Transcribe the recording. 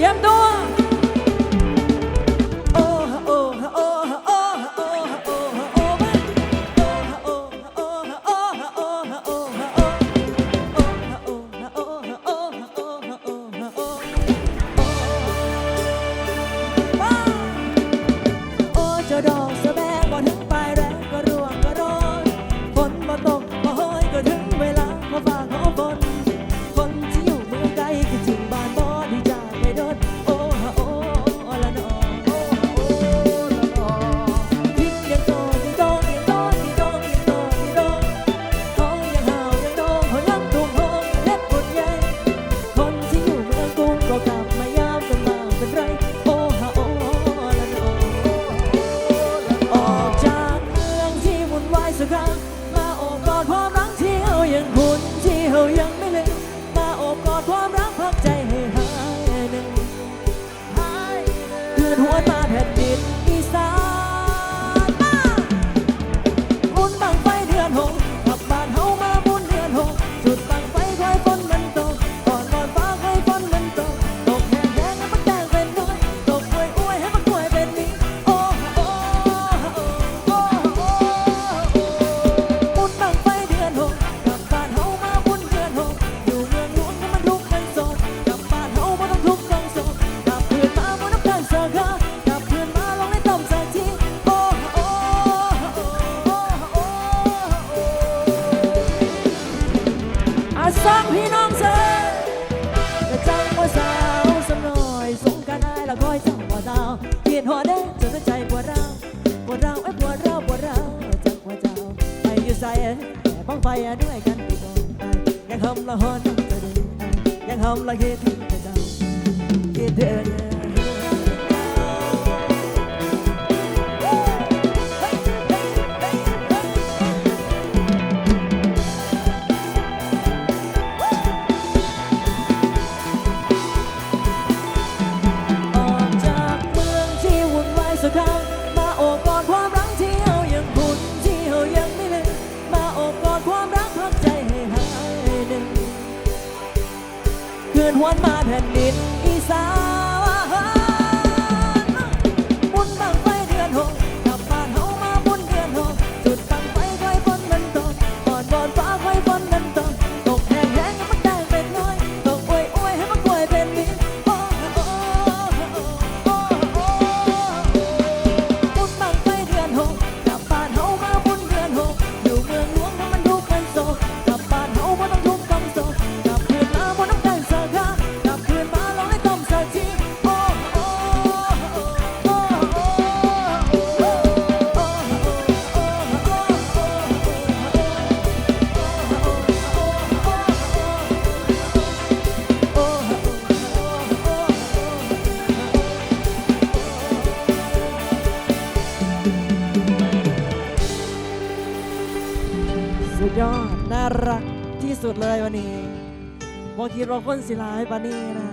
也唔。 อดความรักเที่ยวยังผุนเที่ยวยังไม่ลืมมาโอบกอดความรักพักใจให้หายหนึ่งหายเกินหัวตา อาสอกพี่น้องเซจะจังว่าสาวสำน้อยสงการได้ละคอยจังว่าดาวเขียนหัวเด้จนใจปวดร้าวปวดร้าวไอ้ปวดร้าวปวดร้าวจังว่าเจ้าไปอยู่ใส่แต่บ้องไฟด้วยกันไปองไนยังหอมละหอนจะดียังหอมละเย็จะดาวเย็เดอุดยอด น่ารักที่สุดเลยวันนี้บางทีเราคนสิลายปานี่นะ